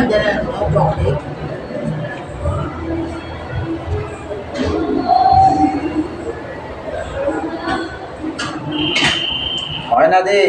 naman dyan ang oh, chocolate. Okay na, di.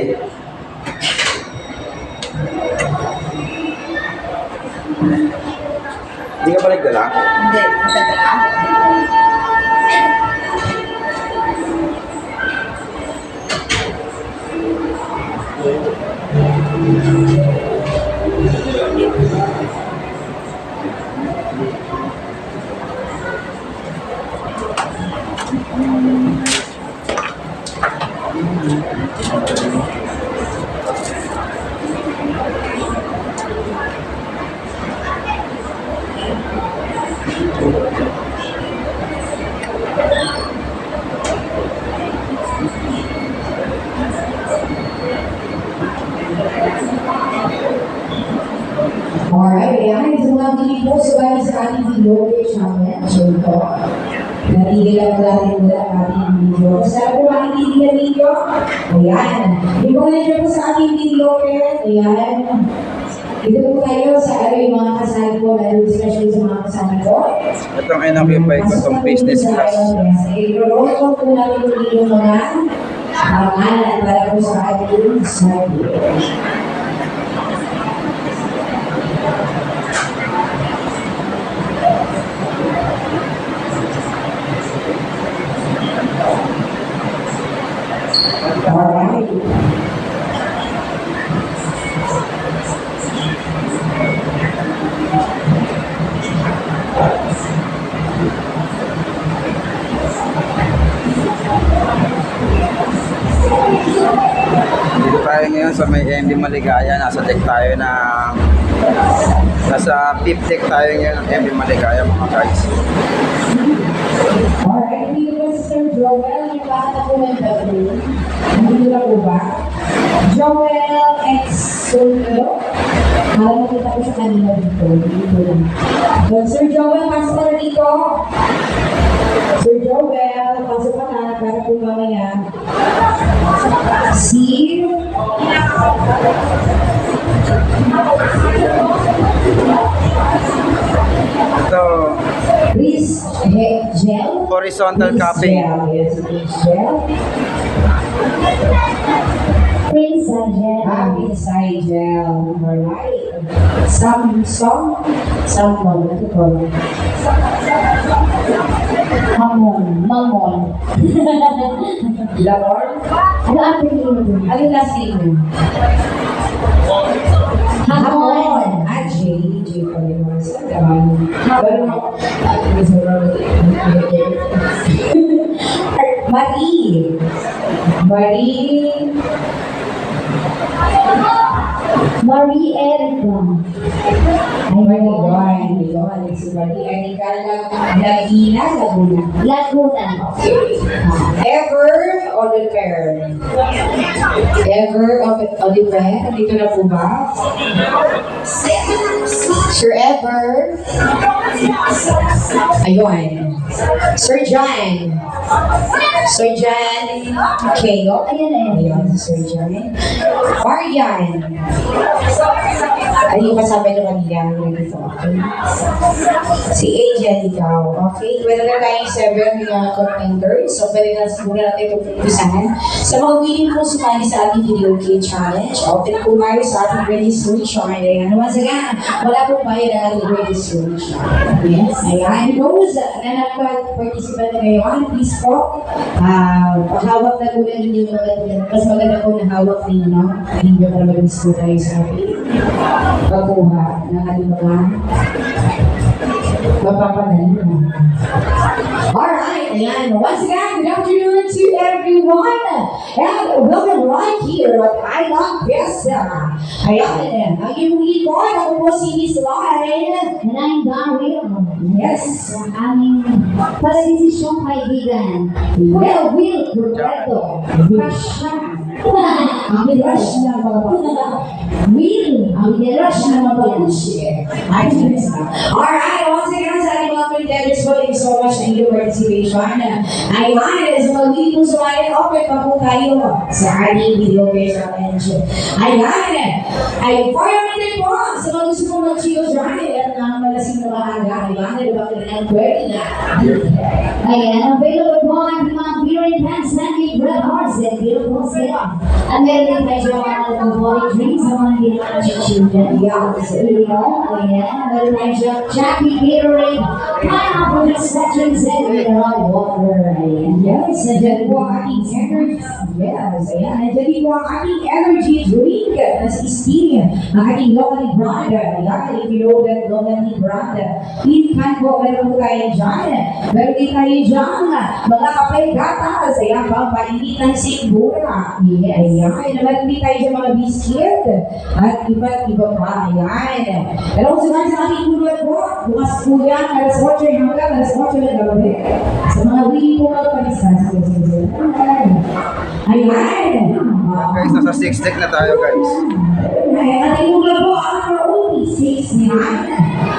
Na po sa ating video, ayan. Dito po tayo sa ano yung mga kasali po, lalo especially sa mga kasali ko. Itong in-occupy ko, itong business class. I-promote po po namin po yung mga pangalan para po sa ating slide. Alright. Ngayon sa may MD Maligaya. Nasa deck tayo na... Nasa fifth deck tayo ngayon ng MD Maligaya mga guys. Alright, po Sir Joel, lahat ako ng W. Na po ba? Joel X Solo. Parang nakita ko sa kanila dito. Dito lang. So, Sir Joel, pasok ka na dito. Sir Joel, pasok ka na para po mamaya. Si horizontal cupping. Gel. Ah, Prince Gel. Alright. Some, some, someone, ano ko? Mamon, mamon. Lamor? Ano ang pinili mo? Ano yung last name mo? Hamon. Ah, Pa rin mo. Sa gawan. Pero, ano sa Marie. Marie. Marie Erica. Ay, Marie Juan. Yun, si Marie Erica lang. Lagina, Laguna. Laguna. Ever Oliver. Ever Oliver. Dito na po ba? Sir Ever. Ayun. Sir John. Sir John Keo. Ayan, ayan. Ayun, Sir John. Marian. Ay, yung kasama nyo kanina. Nandito ako. Si Angel ikaw. Okay? Pwede na tayong seven uh, contenders. So, pwede na siguro natin ito pumpisahan. Sa mga willing po sumali sa ating video game challenge, open po tayo sa ating registration. Ayan. Once again, wala pong ating registration. Yes. Ayan. Those na nagpa-participant ngayon, please po, ah, pahawak na po na ninyo mga Mas maganda po na hawak ninyo, no? Ninyo para mag-miss tayo sa ating pagkuha ng ating mga mapapadali na. Ayan. Once again, good afternoon to everyone. And welcome right here at I Love Fiesta. Ayan, ang iyong likod, ako po si Miss Line. And I'm Daryl. Yes. Ang aming paradesisyong kaibigan. Well, Will Roberto. Crush na. Ang rush na mga Real. Ang rush na mga Alright, once again, ating mga contenders po, thank you so much sa inyong participation. Ayan, mga hindi po sumayan, open pa po tayo sa ating video challenge. Ayan, ay for your po, sa mga gusto po mag-chill drive at nakamalasing na maaga, ayan, ay bakit ang pwede na. Ayan, available po ang mga beer and hands handmade hearts and beautiful sila. At meron din tayo mga alcoholic drinks sa mga ginawa ng children. Yeah, Sa Ilino, ayan, meron tayo siya Jackie Gatorade, pineapple extractions and mineral water. Ayan. Yes, nandiyan po ang ating energy. Yes, ayan. Nandiyan po ang ating energy drink na si Sting. Ang ating locally brand. Ayan, if you know that locally brand. In can po, meron tayo dyan. Meron din tayo dyan. Mga kape gatas. Ayan, pampainit ng sikbura. Yeah, ayan. Meron din tayo dyan mga biscuit. At iba't iba pa. Ayan. Pero kung saan sa ating kulot po, bukas po yan. Alas 8 hanggang alas 8 ng gabi. Sa mga willing po magpalisas. Ayan. Guys, nasa 6 deck na tayo guys. Ay, ating mula po ang for only six nine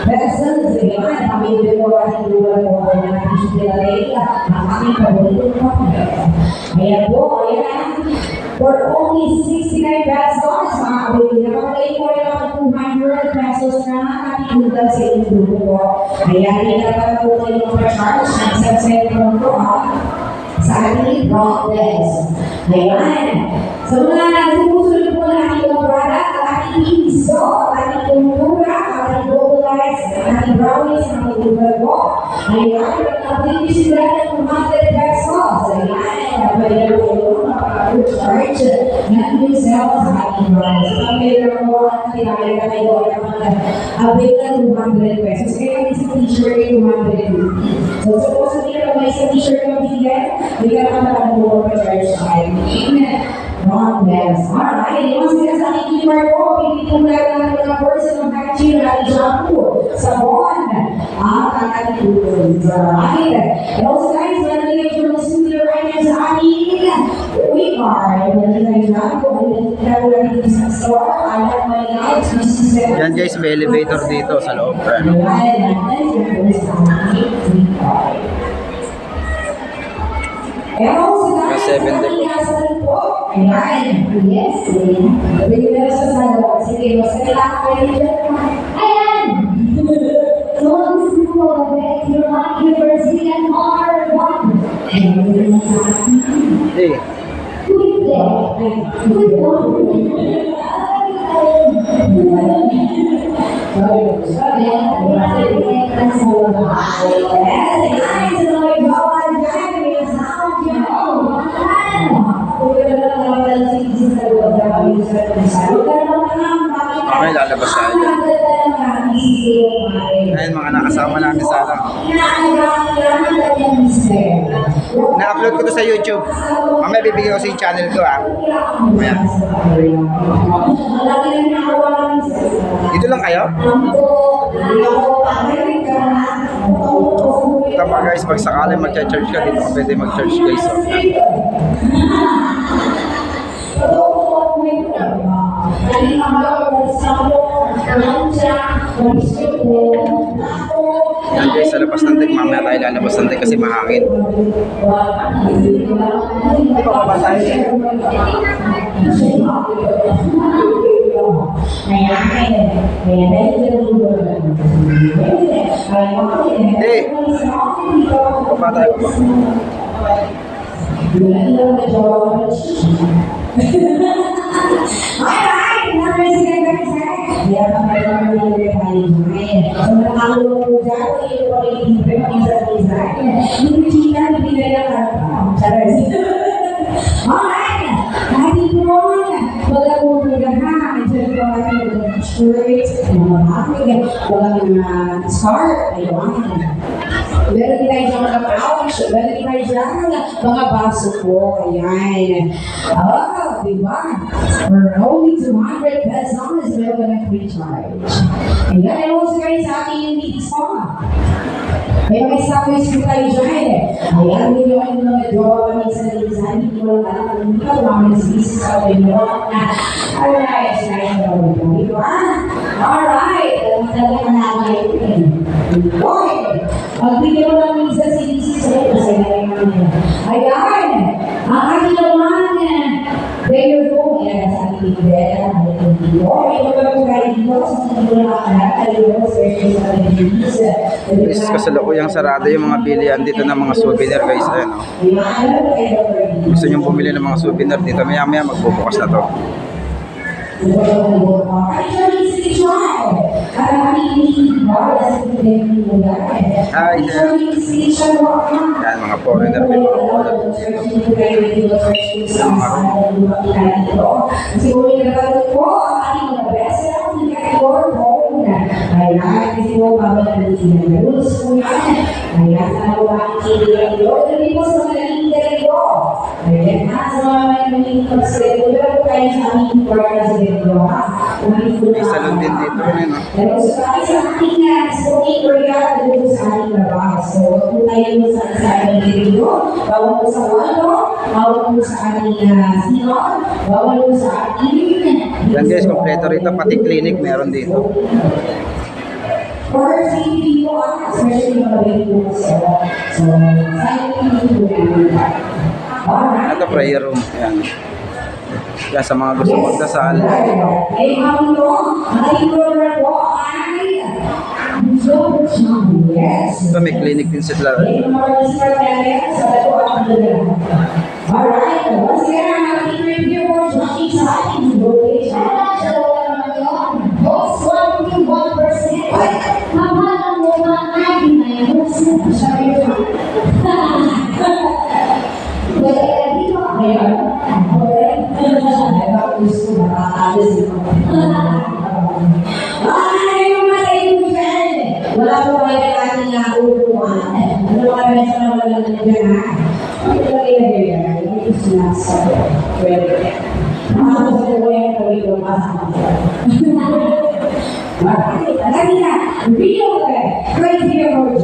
pesos. Ayan, kami din po ating mula po ang ating sila ang ating paborito po. Ayan po, ayan. For only 69 pesos, mga kabili na kapagay po ay naman 200 pesos na ating mula sa inyong grupo po. Ayan, hindi na pa po kayo mag-charge ng subset po ha sa ating progress. Ayan. So mga sumusunod Ayan. Ang ating sila ng 200 pesos. Ayan. Pwede na po ito makapag-charge ng yourself sa ating brownies. Ang meron mo ang tinakay na kayo ay mga abay na 200 pesos. Kaya ang isang t-shirt ay 250. So, suppose na nila may isang t-shirt na bigyan, bigyan ka na ang buong pa-charge sa akin. Wrong less. Alright, yung sila sa aking keeper ko, po meron ng mga person ng hygiene at shampoo, sabon, at ang ating tubig. Alright. And also guys, din kayo yung studio right now sa ating we are. Kung ano yung tinawag dito sa store. Alam mo na. Yan guys, may elevator dito sa loob. Ano? Kasi 7 din po. Ayan. Yes, ko na sa salo. Sige, mas kailangan kayo dyan. Ayan! So, ang gusto ko, Beth, your lucky University and honor one. Ayan, yun na sa akin. Eh, Good day. Good morning. Okay, lalabas tayo. ayun mga nakasama namin sa lang. Na-upload ko to sa YouTube. Mamaya bibigyan ko sa channel ko ah. Mamaya. Dito lang kayo? Tama guys, pag sakali mag-charge ka, dito pwede mag-charge guys. Oh. Yan guys, sa labas ng deck, mamaya tayo lalabas ng deck kasi mahangin. Di ba mabasahin? Eh, baba tayo ba? Alright, number guys, ha? Kaya pa kayo naman yung tayo dyan. So, nakakalong po dyan, yung mga itinipin, mga isa-isa. Yung chika, hindi na yung karapang. Charas. Alright, natin mga shirt, mga bakit, wala mga scarf, ayun. Meron din tayo dyan mga pouch, meron din tayo dyan mga baso po, ayan. Oh, di ba? For only 200 pesos, meron ka ng free charge. Ayan, and also guys, sa ating yung meat spa. May mga established po tayo dyan. Ayan, hindi nyo kayo mga jowa kami sa Lizan. Hindi ko lang alam kung hindi ka mga species sa kayo na. Alright, nice na ako ito. Di ba? Alright. Alam mo talaga manakay ito eh. Okay. Magbigyan mo lang minsan si Lizzy sa'yo. Kasi ngayon naman. Ayan. Ang aking naman eh. Prayer po, kaya sa ating Bella, mga mga mga mga. Is kasalukuyang sarado yung mga bilihan dito ng mga souvenir guys. Ayan oh. Gusto nyo bumili ng mga souvenir dito. Maya maya magbubukas na to. Hi, sir. Yan, mga foreigner din, mga foreigner. Ayan, kasi mo bawal na yan. Ayan, sa mga makikinig yun. Hindi po sa mga interview. Ayan, ha, sa mga sa regular po kayo sa aming partner sa video, ha. Umalis po May salon din dito. Ano, no? pero sa kami sa spoken Korea, dito sa ating trabaho. So, po tayo mo sa sa ating video, bawal po sa walo, bawal po sa ating uh, sinon, bawal po sa ating Yan guys, kompleto rito. Pati clinic meron dito. For safety po, ah, especially mga baby po. So, so, safety namin. Alright. Ito prayer room. Yan. Yan sa mga gusto magdasal. Eh, kami po, ang ipura po ay. Yes. Ito may clinic din sa dalawa. Alright, once again, Gusto makakalis ito. Ay, yung mga kaibigan! Wala po kayo ng ating. Ano ka rin sa mga walang nandiyan ha? Ano ba kayo ko sinasabi. Pwede. Ako sa buhay ang kawin ko masama. Bakit? Lagi na! Video ka! Great video for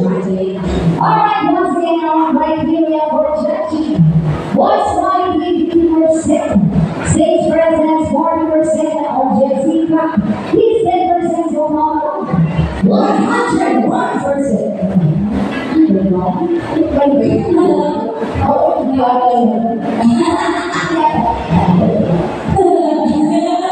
Thank you.